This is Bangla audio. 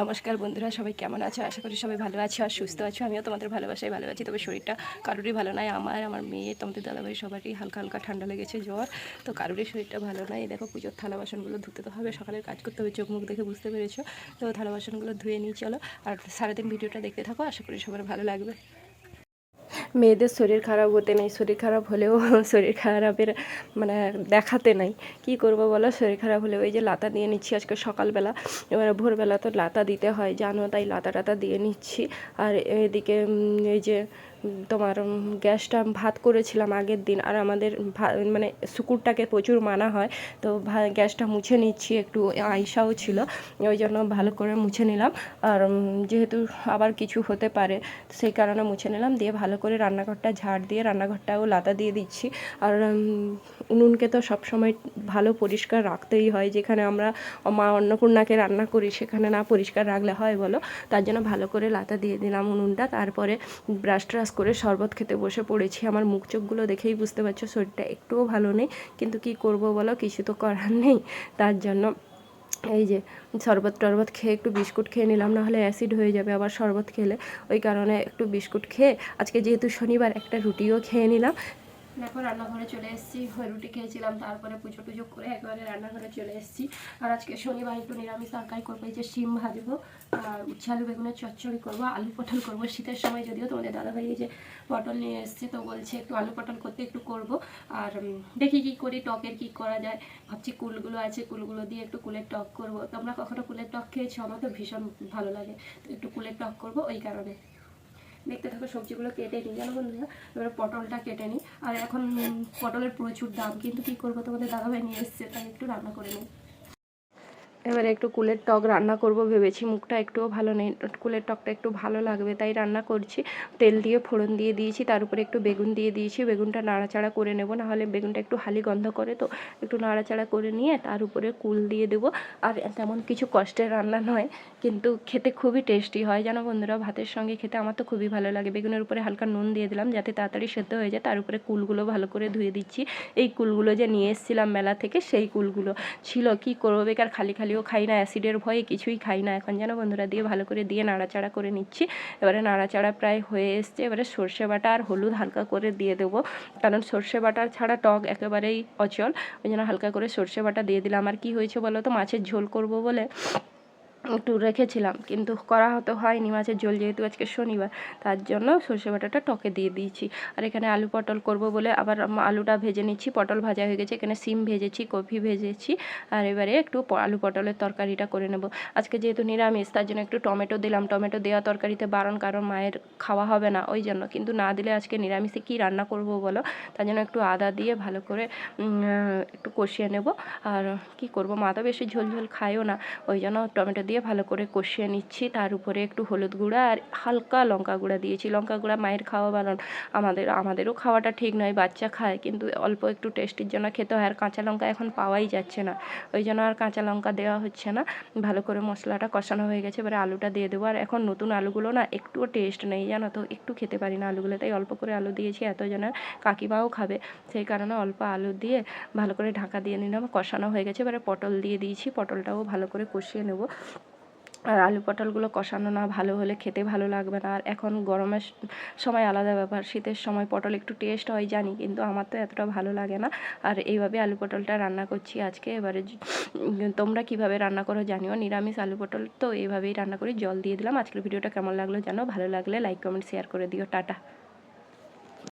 নমস্কার বন্ধুরা, সবাই কেমন আছো? আশা করি সবাই ভালো আছো আর সুস্থ আছো। আমিও তোমাদের ভালোবাসায় ভালো আছি, তবে শরীরটা কারোরই ভালো নয়, আমার আমার মেয়ে, তোমাদের দাদাভাই সবারই হালকা হালকা ঠান্ডা লেগেছে জ্বর, তো কারোরই শরীরটা ভালো নয়। দেখো পুজোর থালা বাসনগুলো ধুতে তো হবে, সকালের কাজ করতে হবে, চোখ মুখ দেখে বুঝতে পেরেছ? তো থালা বাসনগুলো ধুয়ে নিয়ে চলো। আর সারাদিন ভিডিওটা দেখতে থাকো, আশা করি সবার ভালো লাগবে। মেয়েদের শরীর খারাপ হতে নেই, শরীর খারাপ হলেও শরীর খারাপের মানে দেখাতে নাই। কি করব বলো? শরীর খারাপ হলে ওই যে লাতা দিয়ে নিচ্ছি আজকে সকালবেলা। এবার ভোরবেলা তো লাতা দিতে হয়, জানো তাই লাতা টাতা দিয়ে নিচ্ছি। আর এদিকে এই যে তোমার গ্যাসটা ভাত করেছিলাম আগের দিন আর আমাদের মানে শুকুরটাকে প্রচুর মানা হয়, তো গ্যাসটা মুছে নিচ্ছি, একটু আইসাও ছিল, ওই জন্য ভালো করে মুছে নিলাম। আর যেহেতু আবার কিছু হতে পারে, সেই কারণে মুছে নিলাম, দিয়ে ভালো করে রান্নাঘরটা ঝাড় দিয়ে রান্নাঘরটাও লাতা দিয়ে দিচ্ছি। আর উনুনকে তো সবসময় ভালো পরিষ্কার রাখতেই হয়, যেখানে আমরা মা অন্নপূর্ণাকে রান্না করি, সেখানে না পরিষ্কার রাখলে হয় বলো? তার জন্য ভালো করে লাতা দিয়ে দিলাম উনুনটা, তারপরে ব্রাশ ট্রাশ করে শরবত খেতে বসে পড়েছি। আমার মুখ চোখগুলো দেখেই বুঝতে পারছ, শরীরটা একটুও ভালো নেই। কিন্তু কি করব বলো? কিছু তো করার নেই। তার জন্য এই যে শরবত টরবত খেয়ে একটু বিস্কুট খেয়ে নিলাম না হলে অ্যাসিড হয়ে যাবে আবার শরবত খেলে। ওই কারণে একটু বিস্কুট খেয়ে আজকে যেহেতু শনিবার একটা রুটিও খেয়ে নিলাম। দেখো, রান্নাঘরে চলে এসেছি। রুটি খেয়েছিলাম, তারপরে পুজো টুজো করে একবারে রান্নাঘরে চলে এসেছি। আর আজকে শনিবার একটু নিরামিষ তরকারি করব, এই যে শিম ভাজবো আর উচ্ছে আলু বেগুনের চচ্চড়ি করব, আলু পটল করব। শীতের সময় যদিও তোমাদের দাদাভাই এই যে পটল নিয়ে এসছে, তো বলছে একটু আলু পটল করতে একটু করব। আর দেখি কি করি, টকের কি করা যায়। ভাবছি কুলগুলো আছে, কুলগুলো দিয়ে একটু কুলের টক করব। তোমরা কখনো কুলের টক খেয়েছো? আমার তো ভীষণ ভালো লাগে। তো একটু কুলের টক করব, ওই কারণে। দেখতে থাকো, সবজিগুলো কেটে নিই। জানো বন্ধুরা, এবারে পটলটা কেটে নিই। আর এখন পটলের প্রচুর দাম। কিন্তু কি করব তোমাদের দাদাভাই নিয়ে এসছে, তাই একটু রান্না করে নিই। এবারে একটু কুলের টক রান্না করব ভেবেছি, মুখটা একটুও ভালো নেই। কুলের টকটা একটু ভালো লাগবে, তাই রান্না করছি। তেল দিয়ে ফোড়ন দিয়ে দিয়েছি, তার উপরে একটু বেগুন দিয়ে দিয়েছি। বেগুনটা নাড়াচাড়া করে নেব নাহলে বেগুনটা একটু হালি গন্ধ করে, তো একটু নাড়াচাড়া করে নিয়ে তার উপরে কুল দিয়ে দেবো। আর তেমন কিছু কষ্টের রান্না নয়, কিন্তু খেতে খুবই টেস্টি হয়। জানো বন্ধুরা, ভাতের সঙ্গে খেতে আমার তো খুবই ভালো লাগে। বেগুনের উপরে হালকা নুন দিয়ে দিলাম, যাতে তাড়াতাড়ি সেদ্ধ হয়ে যায়। তার উপরে কুলগুলো ভালো করে ধুয়ে দিচ্ছি। এই কুলগুলো যে নিয়ে এসেছিলাম মেলা থেকে, সেই কুলগুলো। ছিল, কি করব? বেকার খালি খালিও খাই না, অ্যাসিডের ভয়ে কিছুই খাই না। এখন যেন বন্ধুরা দিয়ে ভালো করে দিয়ে নাড়াচাড়া করে নিচ্ছি। এবারে নাড়াচাড়া প্রায় হয়ে এসছে। এবারে সর্ষে বাটা আর হলুদ হালকা করে দিয়ে দেবো। কারণ সর্ষে বাটা ছাড়া টক একেবারেই অচল। ওই জন্য হালকা করে সর্ষে বাটা দিয়ে দিলাম। আর কি হয়েছে বলো তো? মাছের ঝোল করব বলে। একটু রেখেছিলাম, কিন্তু করা হতো হয়নি। মাছের ঝোল যেহেতু আজকে শনিবার, তার জন্য সর্ষে বাটাটা টকে দিয়ে দিয়েছি। আর এখানে আলু পটল করব বলে আবার আলুটা ভেজে নিচ্ছি। পটল ভাজা হয়ে গেছে, এখানে সিম ভেজেছি কফি ভেজেছি। আর এবারে একটু আলু পটলের তরকারিটা করে নেব। আজকে যেহেতু নিরামিষ, তার জন্য একটু টমেটো দিলাম। টমেটো দেওয়া তরকারিতে বারণ কারণ মায়ের খাওয়া হবে না, ওই জন্য। কিন্তু না দিলে আজকে নিরামিষে কী রান্না করব বলো? তার জন্য একটু আদা দিয়ে ভালো করে একটু কষিয়ে নেব। আর কি করব? মা তো বেশি ঝোল ঝোল খায়ও না, ওই জন্য টমেটো দিয়ে ভালো করে কষিয়ে নিচ্ছি। তার উপরে একটু হলুদ গুঁড়া আর হালকা লঙ্কা গুঁড়া দিয়েছি। লঙ্কা গুঁড়া মায়ের খাওয়া বারণ আমাদের, আমাদেরও খাওয়াটা ঠিক নয়, বাচ্চা খায়, কিন্তু অল্প একটু টেস্টির জন্য খেতে হয়। আর কাঁচা লঙ্কা এখন পাওয়াই যাচ্ছে না, ওই জন্য আর কাঁচা লঙ্কা দেওয়া হচ্ছে না। ভালো করে মশলাটা কষানো হয়ে গেছে, এবারে আলুটা দিয়ে দেবো। আর এখন নতুন আলুগুলো না একটুও টেস্ট নেই, জানো তো, একটু খেতে পারি না আলুগুলো। তাই অল্প করে আলু দিয়েছি, এত জনের কাকিমাও খাবে। সেই কারণে অল্প আলু দিয়ে ভালো করে ঢাকা দিয়ে নিলাম, কষানো হয়ে গেছে। এবারে পটল দিয়ে দিয়েছি, পটলটাও ভালো করে কষিয়ে নেব। আর আলু পটলগুলো কষানো না, ভালো হলে খেতে ভালো লাগবে না। আর এখন গরমের সময় আলাদা ব্যাপার, শীতের সময় পটল একটু টেস্ট হয়, জানি, কিন্তু আমার তো এতটা ভালো লাগে না। আর এইভাবে আলু পটলটা রান্না করছি আজকে, এবারে তোমরা কীভাবে রান্না করো জানিও। নিরামিষ আলু পটল তো এইভাবেই রান্না করি জল দিয়ে দিলাম। আজকের ভিডিওটা কেমন লাগল জানো? ভালো লাগলে লাইক কমেন্ট শেয়ার করে দিও। টাটা।